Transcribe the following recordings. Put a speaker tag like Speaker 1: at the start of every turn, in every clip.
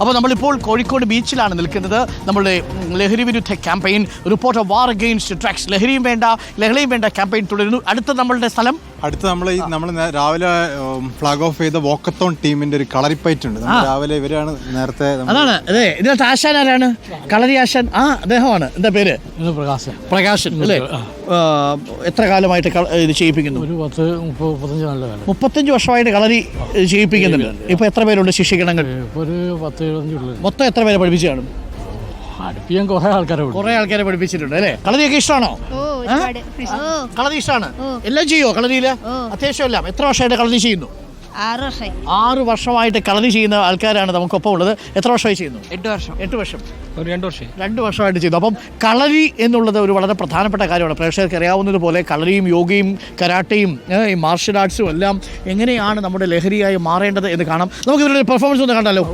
Speaker 1: അപ്പോൾ നമ്മളിപ്പോൾ കോഴിക്കോട് ബീച്ചിലാണ് നിൽക്കുന്നത്. നമ്മളുടെ ഉം, ലഹരി വിരുദ്ധ campaign report war against drugs ലഹരിയും വേണ്ട ലഹളയും വേണ്ട ക്യാമ്പയിൻ തുടരുന്നു. അടുത്ത നമ്മളുടെ സ്ഥലം?
Speaker 2: അടുത്ത നമ്മൾ ഈ നമ്മൾ രാവിലെ ഫ്ലാഗ് ഓഫ് ചെയ്ത വോക്കത്തോൺ ടീമിന്റെ ഒരു കളറിപ്പയറ്റ് ഉണ്ട് നമ്മൾ രാവിലെ ഇവരാണ് നേരത്തെ
Speaker 1: അതാണ്. അതെ ഇതിനകത്ത് ആശാൻ ആരാണ്? കളരി ആശാൻ. ആ അദ്ദേഹമാണ്. എന്താ പേര്?
Speaker 3: പ്രകാശൻ.
Speaker 1: പ്രകാശൻ അല്ലേ? എത്ര കാലമായിട്ട് ഇത് ചെയ്യിപ്പിക്കുന്നു?
Speaker 3: ഒരു പത്ത് മുപ്പത് മുപ്പത്തഞ്ച് നല്ല
Speaker 1: മുപ്പത്തഞ്ച് വർഷമായിട്ട് കളരി ചെയ്യിപ്പിക്കുന്നുണ്ട്. ഇപ്പൊ എത്ര പേരുണ്ട്
Speaker 3: ശിക്ഷിക്കണങ്ങൾ ഒരു പത്ത് എഴുപത്തഞ്ച്
Speaker 1: മൊത്തം എത്ര പേരെ പഠിപ്പിച്ചു കാണും?
Speaker 3: അടുപ്പിക്കാൻ കുറേ ആൾക്കാരെ
Speaker 1: കുറെ ആൾക്കാരെ പഠിപ്പിച്ചിട്ടുണ്ട് അല്ലേ? കളരിയൊക്കെ ഇഷ്ടമാണോ? കളരി ഇഷ്ടമാണ്. എല്ലാം ചെയ്യോ
Speaker 4: കളരിയിൽ
Speaker 1: അത്യാവശ്യം എല്ലാം. എത്ര വർഷമായിട്ട് കളരി ചെയ്യുന്നു?
Speaker 4: ആറ് വർഷമായി.
Speaker 1: ആറ് വർഷമായിട്ട് കളരി ചെയ്യുന്ന ആൾക്കാരാണ് നമുക്കൊപ്പം ഉള്ളത്. എത്ര വർഷമായി ചെയ്യുന്നു?
Speaker 5: എട്ട് വർഷം.
Speaker 1: എട്ട് വർഷം.
Speaker 5: ഒരു രണ്ട് വർഷം
Speaker 1: രണ്ട് വർഷമായിട്ട് ചെയ്തു അപ്പം കളരി എന്നുള്ളത് ഒരു വളരെ പ്രധാനപ്പെട്ട കാര്യമാണ്. പ്രേക്ഷകർക്ക് അറിയാവുന്നതുപോലെ കളരിയും യോഗയും കരാട്ടയും ഈ മാർഷൽ ആർട്സും എല്ലാം എങ്ങനെയാണ് നമ്മുടെ ലഹരിയായി മാറേണ്ടത് എന്ന് കാണാം. നമുക്ക് ഇവരുടെ പെർഫോമൻസ് ഒന്ന് കണ്ടാലോ?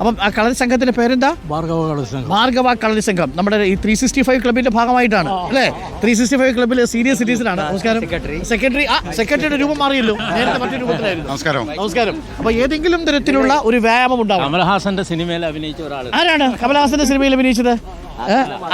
Speaker 1: അപ്പം ആ കളരി സംഘത്തിന്റെ പേരെന്താ?
Speaker 3: ഭാർഗവ സംഘം.
Speaker 1: ഭാർഗവ കളരി സംഘം. നമ്മുടെ ഈ ത്രീ സിക്സ്റ്റി ഫൈവ് ക്ലബിന്റെ ഭാഗമായിട്ടാണ് അല്ലേ? ത്രീ സിക്സ്റ്റി ഫൈവ് ക്ലബിൽ സീനിയർ സിറ്റിസൺ ആണ്. നമസ്കാരം. സെക്രട്ടറി ആ സെക്രട്ടറിയുടെ രൂപം മാറിയല്ലോ. നേരത്തെ മറ്റൊരു രൂപത്തിലായിരുന്നു.
Speaker 2: നമസ്കാരം.
Speaker 1: നമസ്കാരം. അപ്പൊ ഏതെങ്കിലും തരത്തിലുള്ള ഒരു വ്യായാമം ഉണ്ടാവും?
Speaker 5: കമൽഹാസന്റെ സിനിമയിൽ അഭിനയിച്ച ഒരാൾ
Speaker 1: ആരാണ് കമലഹാസന്റെ സിനിമയിൽ അഭിനയിച്ചത്?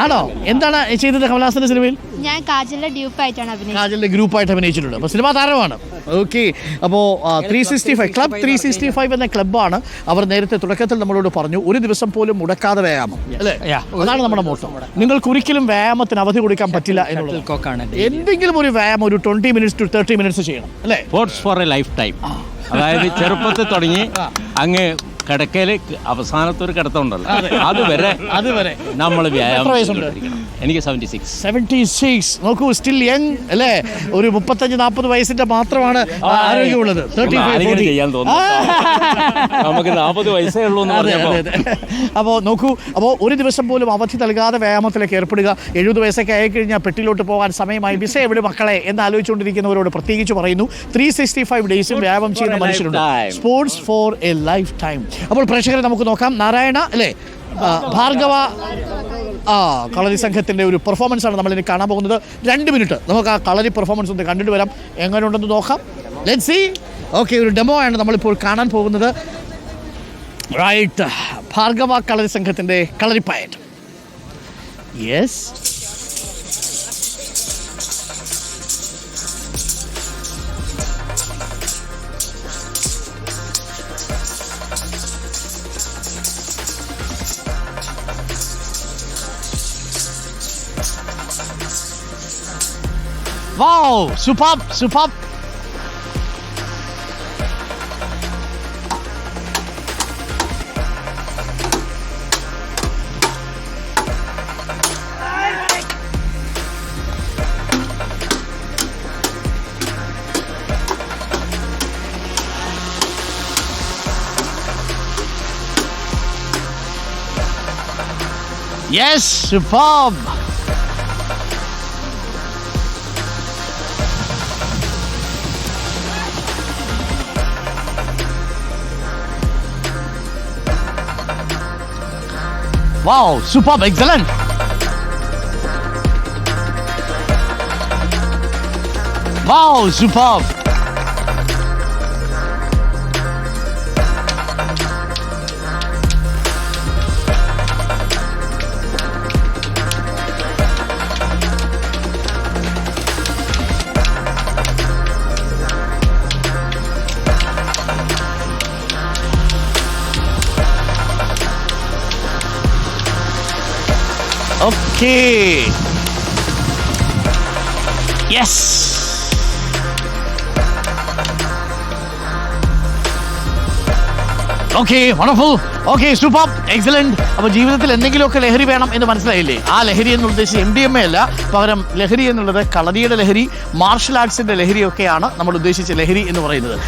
Speaker 1: ആണോ? എന്താണ് ചെയ്തത് കമലഹാസന്റെ സിനിമയിൽ?
Speaker 4: ഞാൻ കാജലിന്റെ ഡ്യൂപ്പ് ആയിട്ടാണ് അഭിനയിച്ചത്.
Speaker 1: കാജലിന്റെ ഗ്രൂപ്പായിട്ട് അഭിനയിച്ചിട്ടുണ്ട്. അപ്പോൾ സിനിമാ താരമാണ്. ഓക്കെ. അപ്പോൾ three sixty five club three sixty five എന്ന ക്ലബ്ബാണ് അവർ നേരത്തെ തുടക്കത്തിൽ നമ്മളോട് പറഞ്ഞു ഒരു ദിവസം പോലും മുടക്കാതെ വ്യായാമം. അല്ലേ? അതാണ് നമ്മുടെ മോട്ടം നിങ്ങൾക്ക് ഒരിക്കലും വ്യായാമത്തിന് അവധി കൊടുക്കാൻ പറ്റില്ല എന്നുള്ളത്.
Speaker 5: കോക്കാണ്
Speaker 1: എന്തെങ്കിലും ഒരു വ്യായാമം ഒരു twenty minutes to thirty minutes ചെയ്യണം. അല്ലേ?
Speaker 5: Sports for a lifetime അതായത് ചെറുപ്പത്തിൽ തുടങ്ങി അങ്ങ് കിടക്കയിൽ അവസാനത്തെ ഒരു കിടത്തമുണ്ടല്ലോ അതുവരെ
Speaker 1: അതുവരെ.
Speaker 5: നമ്മൾ വ്യായാമം
Speaker 1: വയസ്സുണ്ട്?
Speaker 5: ചെയ്തുകൊണ്ടിരിക്കണം. എനിക്ക് സെവന്റി സിക്സ്
Speaker 1: സെവന്റി സിക്സ് നോക്കൂ സ്റ്റിൽ യങ് അല്ലേ? ഒരു മുപ്പത്തഞ്ച് നാൽപ്പത് വയസ്സിന്റെ മാത്രമാണ് ആരോഗ്യമുള്ളത്. തേർട്ടി
Speaker 5: ആരെങ്കിലും ചെയ്യാൻ തോന്നുന്നു. നമുക്ക് നാൽപ്പത് വയസ്സേ ഉള്ളൂ എന്ന്
Speaker 1: അതെ അതെ അതെ. അപ്പോൾ നോക്കൂ അപ്പോൾ ഒരു ദിവസം പോലും അവധി നൽകാതെ വ്യായാമത്തിലേക്ക് ഏർപ്പെടുക എഴുപത് വയസ്സൊക്കെ ആയിക്കഴിഞ്ഞാൽ പെട്ടിലോട്ട് പോകാൻ സമയമായി. വിസ എവിടെ മക്കളെ എന്ന് ആലോചിച്ചുകൊണ്ടിരിക്കുന്നവരോട് പ്രത്യേകിച്ച് പറയുന്നു. ത്രീ സിക്സ്റ്റി ഫൈവ് ഡേയ്സും വ്യായാമം ചെയ്യുന്ന മനുഷ്യരുണ്ട്. Sports for a lifetime അപ്പോൾ പ്രേക്ഷകരെ നമുക്ക് നോക്കാം. നാരായണ അല്ലേ? ഭാർഗവ ആ കളരി സംഘത്തിന്റെ ഒരു പെർഫോമൻസ് ആണ് നമ്മളിനി കാണാൻ പോകുന്നത്. രണ്ട് മിനിറ്റ്. നമുക്ക് ആ കളരി പെർഫോമൻസ് ഒന്ന് കണ്ടിട്ട് വരാം. എങ്ങനെ ഉണ്ടെന്ന് നോക്കാം. ലെറ്റ് സി ഓക്കെ ഒരു ഡെമോ ആണ് നമ്മളിപ്പോൾ കാണാൻ പോകുന്നത്. റൈറ്റ് ഭാർഗവ കളരി സംഘത്തിന്റെ Kalaripayattu yes Wow, superb, superb. Yes, superb. Wow, superb, excellent. Wow, superb. Okay. Yes. Okay wonderful okay super excellent അപ്പോൾ ജീവിതത്തിൽ എന്തെങ്കിലുമൊക്കെ ലഹരി വേണം എന്ന് മനസ്സിലായില്ലേ ആ ലഹരി എന്ന് ഉദ്ദേശിച്ച് എം ഡി എം എ അല്ല പകരം ലഹരി എന്നുള്ളത് കളരിയുടെ ലഹരി മാർഷൽ ആർട്സിന്റെ ലഹരിയൊക്കെയാണ് നമ്മൾ ഉദ്ദേശിച്ച ലഹരി എന്ന് പറയുന്നത്